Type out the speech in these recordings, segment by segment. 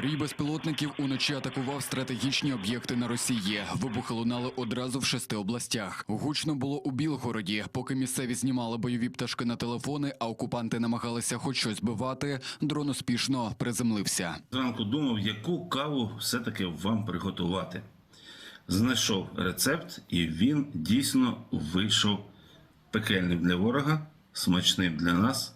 Рій безпілотників уночі атакував стратегічні об'єкти на Росії. Вибухи лунали одразу в шести областях. Гучно було у Білгороді. Поки місцеві знімали бойові пташки на телефони, а окупанти намагалися хоч щось збивати. Дрон успішно приземлився. Зранку думав, яку каву все-таки вам приготувати. Знайшов рецепт, і він дійсно вийшов пекельним для ворога, смачним для нас.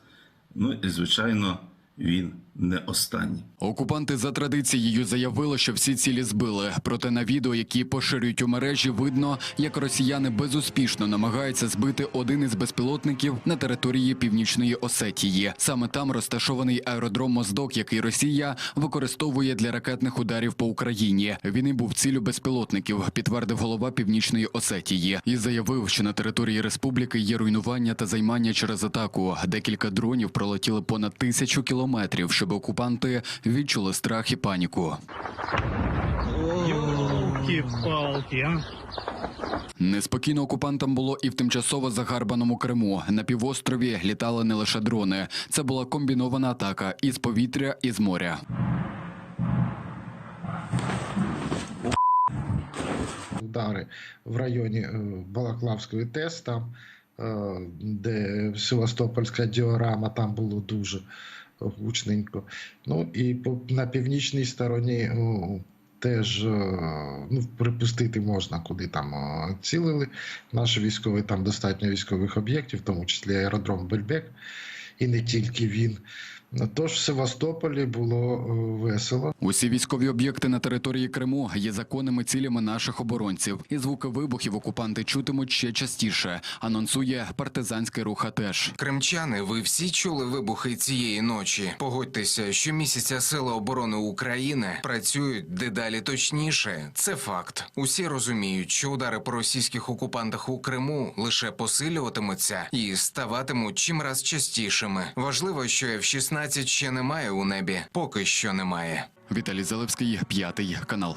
Ну і, звичайно, він не останній. Окупанти за традицією заявили, що всі цілі збили. Проте на відео, які поширюють у мережі, видно, як росіяни безуспішно намагаються збити один із безпілотників на території північної Осетії. Саме там розташований аеродром Моздок, який Росія використовує для ракетних ударів по Україні. Він і був цілю безпілотників, підтвердив голова північної Осетії і заявив, що на території республіки є руйнування та займання через атаку. Декілька дронів пролетіли понад тисячу кілометрів, щоб окупанти відчули страх і паніку. Ёлки-палки, а. Неспокійно окупантам було і в тимчасово загарбаному Криму. На півострові літали не лише дрони. Це була комбінована атака із повітря і з моря. удари в районі е, Балаклавської ТЕС, там, е, де Севастопольська діорама, там було дуже гучненько. Ну і по, на північній стороні о, теж е, ну, припустити можна, куди там е, цілили. Наші військові там достатньо військових об'єктів, в тому числі аеродром Бельбек, і не тільки він. Тож в Севастополі було е, весело. Усі військові об'єкти на території Криму є законними цілями наших оборонців. І звуки вибухів окупанти чутимуть ще частіше. Анонсує партизанський рух АТЕШ. Кримчани, ви всі чули вибухи цієї ночі? Погодьтеся, щомісяця Сили оборони України працюють дедалі точніше. Це факт. Усі розуміють, що удари по російських окупантах у Криму лише посилюватимуться і ставатимуть чимраз частішими. Важливо, що F-16 ще немає у небі. Поки що немає. Віталій Залевський, п'ятий канал.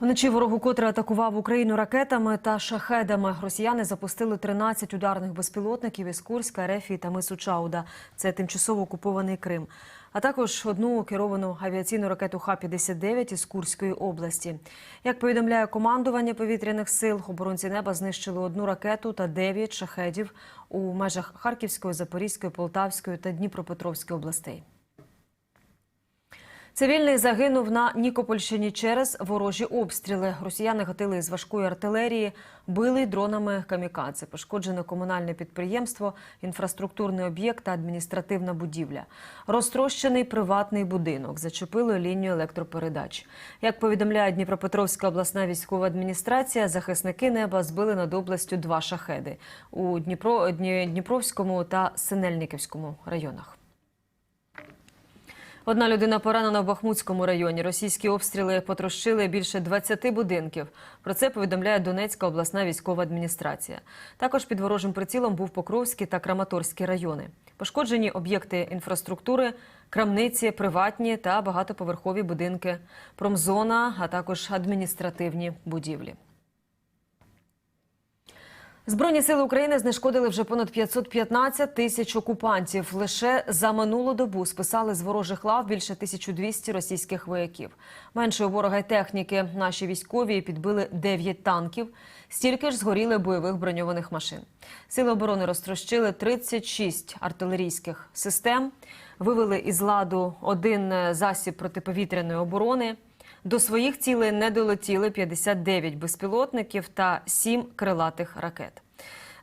Вночі ворогу котре атакував Україну ракетами та шахедами. Росіяни запустили 13 ударних безпілотників із Курська, Рефії та Мису Чауда. Це тимчасово окупований Крим. А також одну керовану авіаційну ракету Х-59 із Курської області. Як повідомляє командування повітряних сил, оборонці неба знищили одну ракету та дев'ять шахедів у межах Харківської, Запорізької, Полтавської та Дніпропетровської областей. Цивільний загинув на Нікопольщині через ворожі обстріли. Росіяни гатили з важкої артилерії, били дронами камікадзе. Пошкоджено комунальне підприємство, інфраструктурний об'єкт та адміністративна будівля. Розтрощений приватний будинок. Зачепили лінію електропередач. Як повідомляє Дніпропетровська обласна військова адміністрація, захисники неба збили над областю два шахеди у Дніпро, Дніпровському та Синельниківському районах. Одна людина поранена в Бахмутському районі. Російські обстріли потрощили більше 20 будинків. Про це повідомляє Донецька обласна військова адміністрація. Також під ворожим прицілом був Покровський та Краматорський райони. Пошкоджені об'єкти інфраструктури, крамниці, приватні та багатоповерхові будинки, промзона, а також адміністративні будівлі. Збройні сили України знешкодили вже понад 515 тисяч окупантів. Лише за минулу добу списали з ворожих лав більше 1200 російських вояків. Менше ворога й техніки. Наші військові підбили 9 танків. Стільки ж згоріли бойових броньованих машин. Сили оборони розтрощили 36 артилерійських систем, вивели із ладу один е, засіб протиповітряної оборони. До своїх цілей не долетіли 59 безпілотників та 7 крилатих ракет.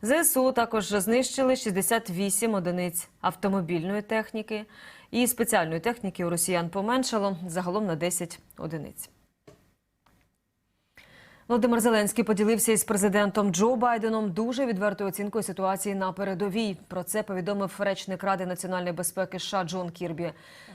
ЗСУ також знищили 68 одиниць автомобільної техніки і спеціальної техніки у росіян поменшало загалом на 10 одиниць. Володимир Зеленський поділився із президентом Джо Байденом дуже відвертою оцінкою ситуації на передовій. Про це повідомив речник Ради національної безпеки США Джон Кірбі.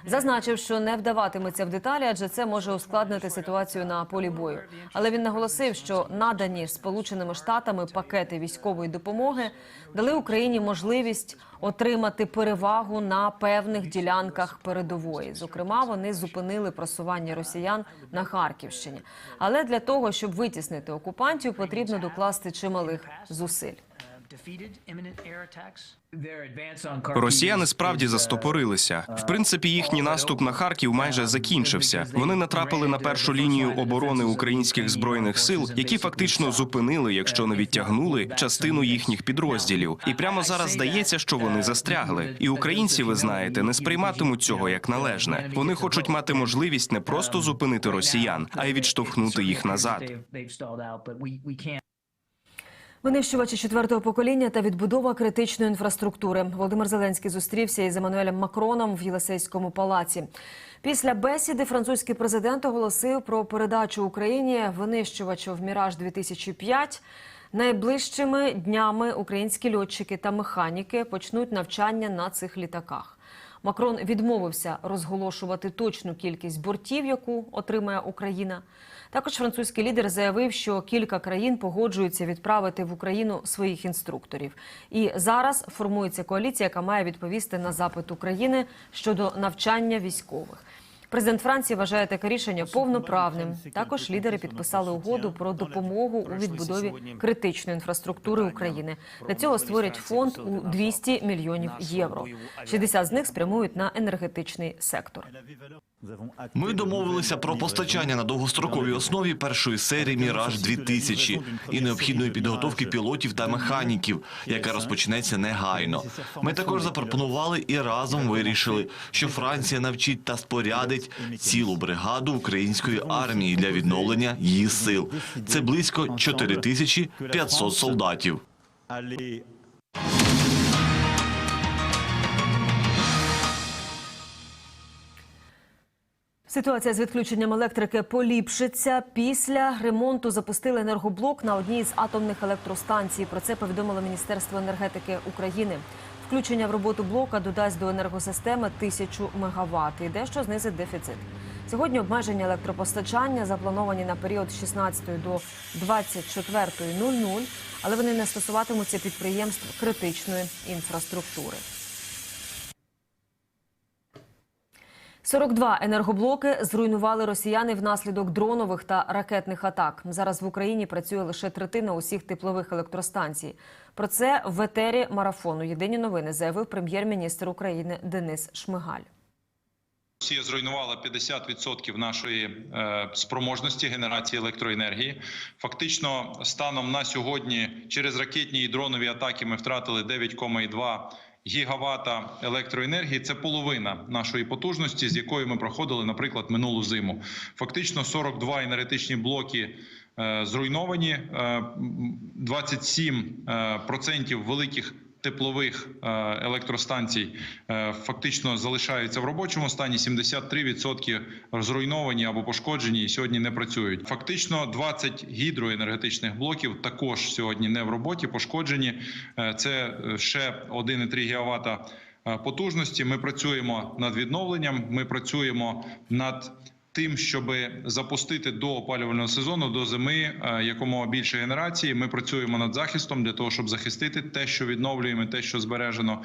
Зазначив, що не вдаватиметься в деталі, адже це може ускладнити ситуацію на полі бою. Але він наголосив, що надані Сполученими Штатами пакети військової допомоги дали Україні можливість отримати перевагу на певних ділянках передової. Зокрема, вони зупинили просування росіян на Харківщині. Але для того, щоб витіснити окупантів, потрібно докласти чималих зусиль. Росіяни справді застопорилися. В принципі, їхній наступ на Харків майже закінчився. Вони натрапили на першу лінію оборони українських збройних сил, які фактично зупинили, якщо не відтягнули, частину їхніх підрозділів. І прямо зараз здається, що вони застрягли. І українці, ви знаєте, не сприйматимуть цього як належне. Вони хочуть мати можливість не просто зупинити росіян, а й відштовхнути їх назад. Винищувачі четвертого покоління та відбудова критичної інфраструктури. Володимир Зеленський зустрівся із Еммануелем Макроном в Єлисейському палаці. Після бесіди французький президент оголосив про передачу Україні винищувачів Міраж 2005 Найближчими днями українські льотчики та механіки почнуть навчання на цих літаках. Макрон відмовився розголошувати точну кількість бортів, яку отримає Україна. Також французький лідер заявив, що кілька країн погоджуються відправити в Україну своїх інструкторів. І зараз формується коаліція, яка має відповісти на запит України щодо навчання військових. Президент Франції вважає таке рішення повноправним. Також лідери підписали угоду про допомогу у відбудові критичної інфраструктури України. Для цього створять фонд у 200 мільйонів євро. 60 з них спрямують на енергетичний сектор. Ми домовилися про постачання на довгостроковій основі першої серії Міраж 2000 і необхідної підготовки пілотів та механіків, яка розпочнеться негайно. Ми також запропонували і разом вирішили, що Франція навчить та спорядить цілу бригаду української армії для відновлення її сил. Це близько 4500 солдатів. Ситуація з відключенням електрики поліпшиться. Після ремонту запустили енергоблок на одній з атомних електростанцій. Про це повідомило Міністерство енергетики України. Включення в роботу блока додасть до енергосистеми тисячу мегаватт і дещо знизить дефіцит. Сьогодні обмеження електропостачання заплановані на період з 16 до 24.00, але вони не стосуватимуться підприємств критичної інфраструктури. 42 енергоблоки зруйнували росіяни внаслідок дронових та ракетних атак. Зараз в Україні працює лише третина усіх теплових електростанцій. Про це в етері марафону Єдині новини заявив прем'єр-міністр України Денис Шмигаль. Росія зруйнувала 50% нашої е, спроможності генерації електроенергії. Фактично, станом на сьогодні, через ракетні і дронові атаки ми втратили 9,2 гігавата електроенергії. Це половина нашої потужності, з якою ми проходили, наприклад, минулу зиму. Фактично, 42 енергетичні блоки. е, Зруйновані Е, м, 27% е, великих теплових е, електростанцій е, фактично залишаються в робочому стані. 73% зруйновані або пошкоджені і сьогодні не працюють. Фактично 20 гідроенергетичних блоків також сьогодні не в роботі, пошкоджені. Е, Це ще 1,3 гігавата е, потужності. Ми працюємо над відновленням. Ми працюємо над тим, щоб запустити до опалювального сезону, до зими е, якомога більше генерації. Ми працюємо над захистом для того, щоб захистити те, що відновлюємо, те, що збережено.